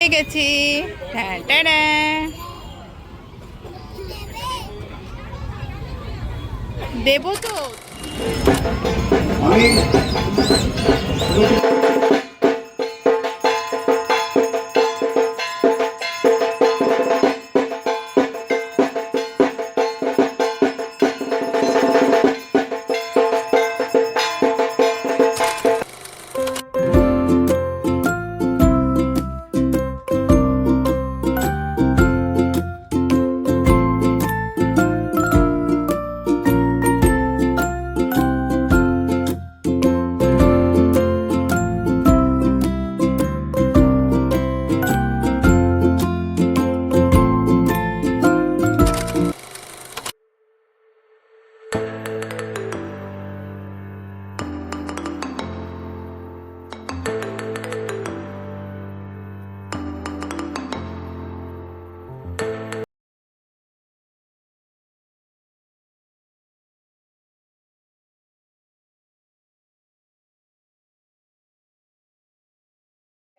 গেছি ট্যাঁ। দেবো তো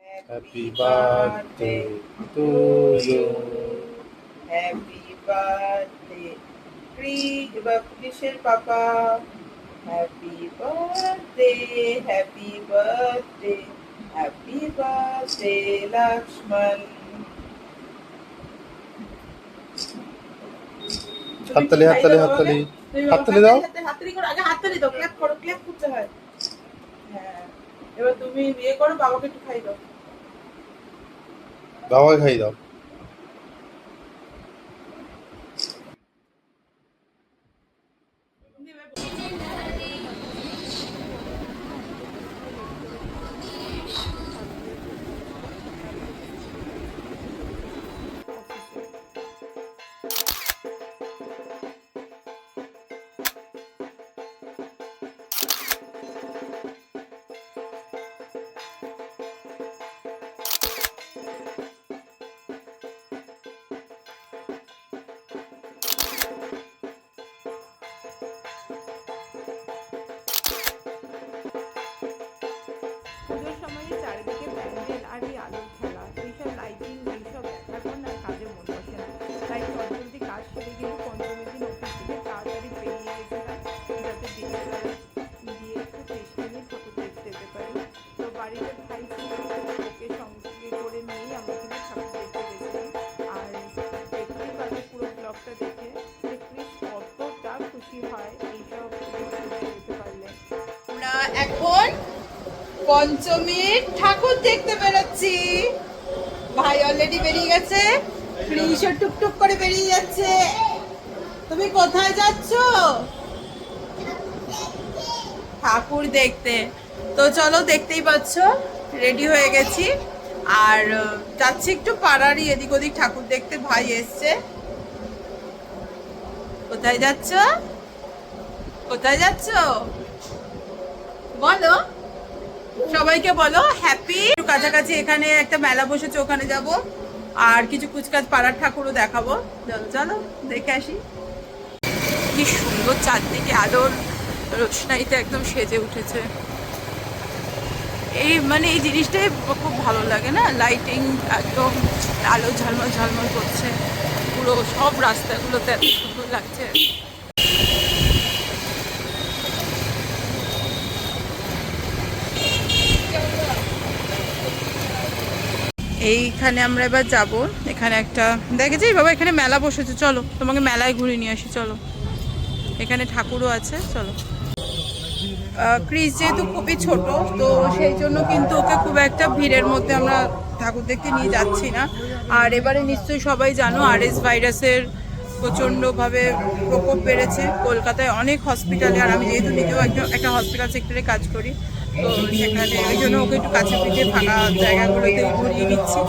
Happy birthday to you. Happy birthday কৃষ্ণের papa happy birthday happy birthday happy birthday Lakshman হাততালি হাততালি হাততালি? হাততালি দাও। হাততালি করো। আগে হাততালি দাও। ক্ল্যাপ করো ক্ল্যাপ করতে হয়। হ্যাঁ। এবার তুমি বিয়ে করো বাবাকে একটু খাই দাও। বাবাকে খাই দাও। এখন পঞ্চমীর ঠাকুর দেখতে বেরোচ্ছি। ভাই অলরেডি বেরিয়ে গেছে। ক্রিশও টুকটুক করে বেরিয়ে যাচ্ছে। তুমি কোথায় যাচ্ছ? ঠাকুর দেখতে। তো চলো দেখতেই পাচ্ছ রেডি হয়ে গেছি। আর যাচ্ছি একটু পাড়ারই এদিক ওদিক ঠাকুর দেখতে। ভাই এসছে। কোথায় যাচ্ছ? কোথায় যাচ্ছ? বলো। সবাইকে বলো হ্যাপি কাছাকাছি এখানে একটা মেলা বসেছে, ওখানে যাব। আর কিছু কুচকাচ পাড়ার ঠাকুরও দেখাবো। চলো চলো, দেখে আসি। কি সুন্দর চারদিকে আলোর রোশনাইতে একদম সেজে উঠেছে। এই মানে এই জিনিসটাই খুব ভালো লাগে না? লাইটিং একদম আলো ঝলমল ঝলমল করছে। পুরো সব রাস্তাগুলোতে এত সুন্দর লাগছে। এইখানে আমরা এবার যাব। এখানে একটা দেখেছিস বাবা, এখানে মেলা বসেছে, চলো। তোমাকে মেলায় ঘুরে নিয়ে আসি, চলো। এখানে ঠাকুরও আছে, চলো। ক্রিস যেহেতু খুবই ছোট, তো সেই জন্য কিন্তু ওকে খুব একটা ভিড়ের মধ্যে আমরা ঠাকুর দেখতে নিয়ে যাচ্ছি না। আর এবারে নিশ্চয়ই সবাই জানো আর এস ভাইরাসের প্রচণ্ডভাবে প্রকোপ বেড়েছে। কলকাতায় অনেক হসপিটালে আর আমি যেহেতু নিজেও একজন একটা হসপিটাল সেক্টরে কাজ করি তো সেখানে ওই জন্য ওকে একটু কাছে পিঠে ফাঁকা জায়গাগুলোতে ঘুরিয়ে নিচ্ছি।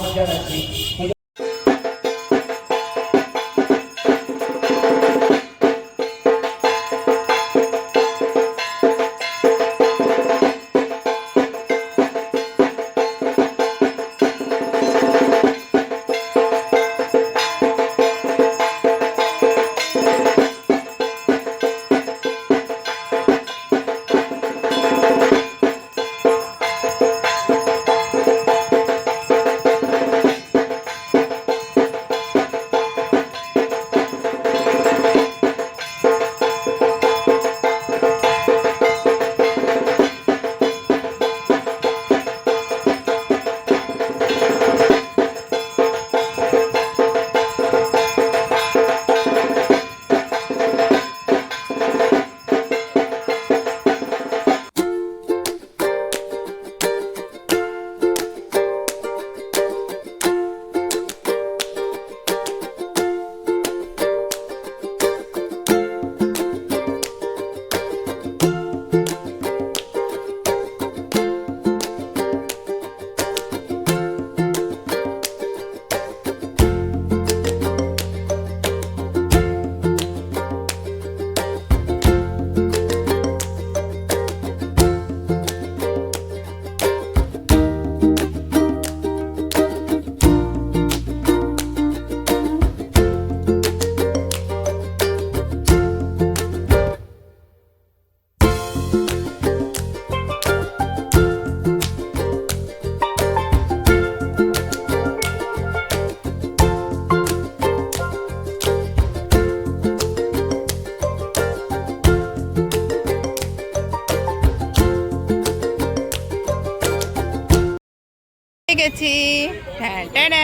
ট্যান ট্যান।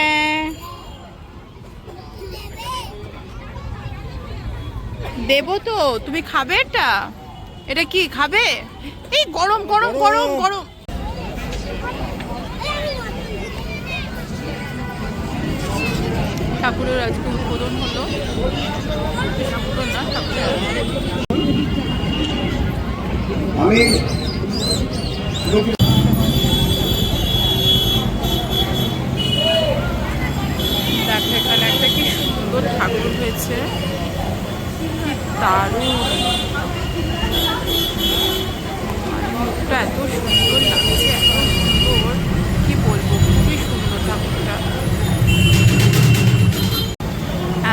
দেবো তো, তুমি খাবে এটা? এটা কি, খাবে? এই গরম গরম গরম গরম। ঠাকুরের আজকে উদ্বোধন হলো। ঠাকুরের না, ঠাকুরের আমি দেখো এখানে একটা কি সুন্দর ঠাকুর হয়েছে। কি দারুণ। মুখটা এত সুন্দর লাগছে, এত সুন্দর। কি বলব, খুবই সুন্দর ঠাকুরটা।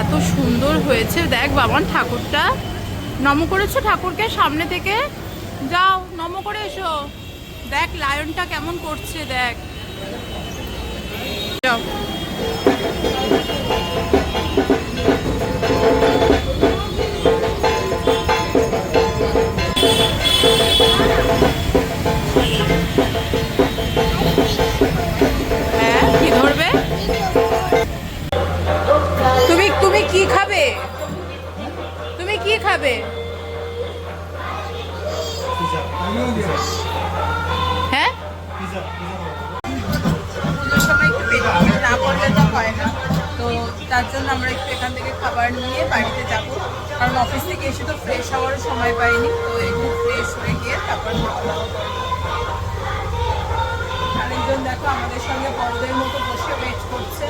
এত সুন্দর হয়েছে। দেখ বাবান, ঠাকুরটা। নম করেছ ঠাকুরকে সামনে থেকে? যাও, নম করে এসো। দেখ লায়নটা কেমন করছে, দেখ। যাও। খাবে হ্যাঁ? সময় একটু না করলে তো হয় না। তো তার জন্য আমরা একটু এখান থেকে খাবার নিয়ে বাড়িতে যাব। কারণ অফিস থেকে এসে তো ফ্রেশ হওয়ার সময় পাইনি। তো ফ্রেশ হয়ে গিয়ে তারপর আরেকজন দেখো আমাদের সঙ্গে বড়দের মতো বসে ওয়েট করছে।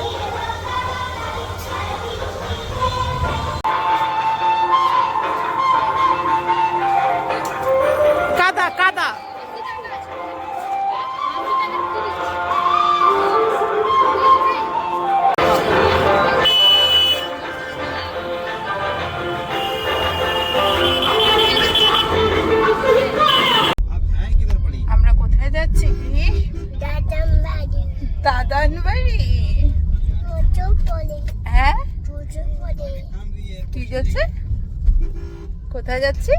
কোথায় যাচ্ছি?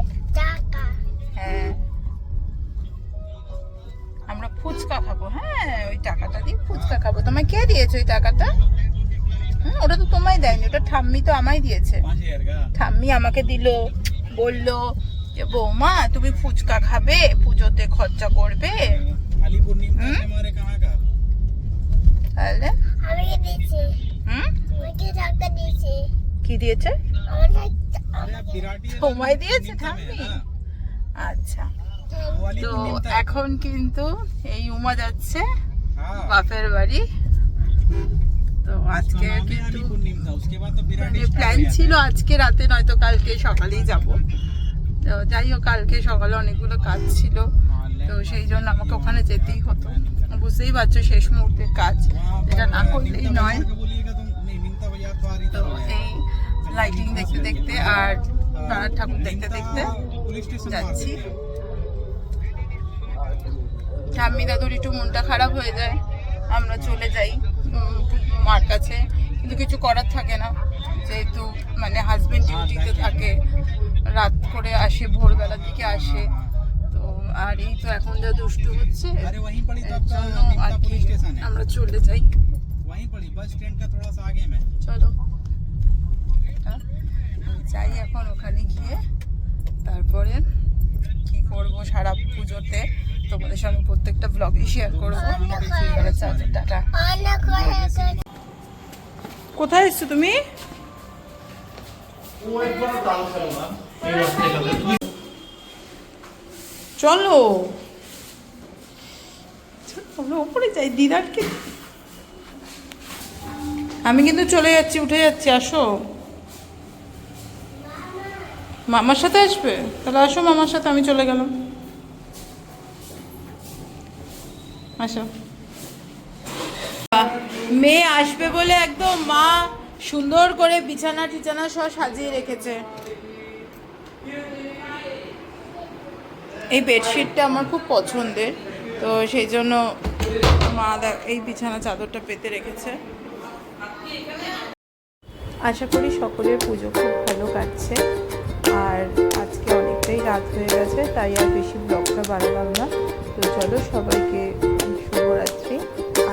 হ্যাঁ। আমরা ফুচকা খাব হ্যাঁ ওই টাকাটা দিয়ে ফুচকা খাব। তোমায় কে দিয়েছে ওই টাকাটা? ওটা তো তোমায় দেয়নি ওটা ঠাম্মি তো আমায় দিয়েছে। ঠাম্মি আমাকে দিল বলল যে বৌমা তুমি ফুচকা খাবে পুজোতে খরচা করবে। তাহলে? কি দিয়েছে? সময় দিয়েছে ঠাম্মি? আচ্ছা। তো এখন কিন্তু এই উমা যাচ্ছে বাপের বাড়ি। তো আজকে কিন্তু প্ল্যান মানে ছিল আজকে রাতে নয়তো কালকে সকালেই যাব। তো যাই হোক কালকে সকালে অনেকগুলো কাজ ছিল। তো সেই জন্য আমাকে ওখানে যেতেই হতো। বুঝতেই পারছ শেষ মুহূর্তের কাজ। এটা না করলেই নয়। তো এই লাইটিং দেখতে দেখতে আর ঠাকুর দেখতে দেখতে যাচ্ছি। ঠাম্মি দাদুর একটু মনটা খারাপ হয়ে যায়। আমরা চলে যাই মার কাছে। কিন্তু কিছু করার থাকে না। যেহেতু মানে হাজবেন্ড ডিউটিতে থাকে রাত করে আসে ভোরবেলার দিকে আসে। তো আর এই তো এখন যা দুষ্টু হচ্ছে আমরা চলে যাই। চলো। এখন ওখানে গিয়ে তারপরে কি করব সারা পুজোতে? তোমাদের সঙ্গে প্রত্যেকটা ব্লগে শেয়ার করব। টাটা কোথায় এসছো তুমি? চলো। আমরা যাই, দিদারকে। আমি কিন্তু চলে যাচ্ছি, উঠে যাচ্ছি, আসো। মামার সাথে আসবে? তাহলে আসো মামার সাথে, আমি চলে গেলাম। আসো। মেয়ে আসবে বলে একদম মা সুন্দর করে বিছানা টিছানা সব সাজিয়ে রেখেছে। এই বেডশিটটা আমার খুব পছন্দের, তো সেই জন্য মা এই বিছানা চাদরটা পেতে রেখেছে। আশা করি সকলের পুজো খুব ভালো কাটছে। আর আজকে অনেকটাই রাত হয়ে গেছে, তাই আর বেশি ব্লগটা বানালাম না। তো চলো সবাইকে শুভরাত্রি,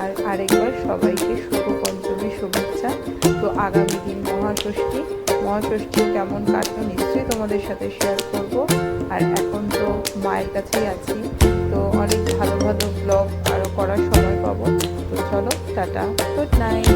আর আরেকবার সবাইকে শুভ পঞ্চমী শুভেচ্ছা। তো আগামী দিন মহাষষ্ঠী মহাষষ্ঠী কেমন কাটলো নিশ্চয়ই তোমাদের সাথে শেয়ার করব। আর এখন তো মায়ের কাছেই আছি, তো অনেক ভালো ভালো ব্লগ আরও করার সময় পাবো। তো চলো, টাটা গুড নাইট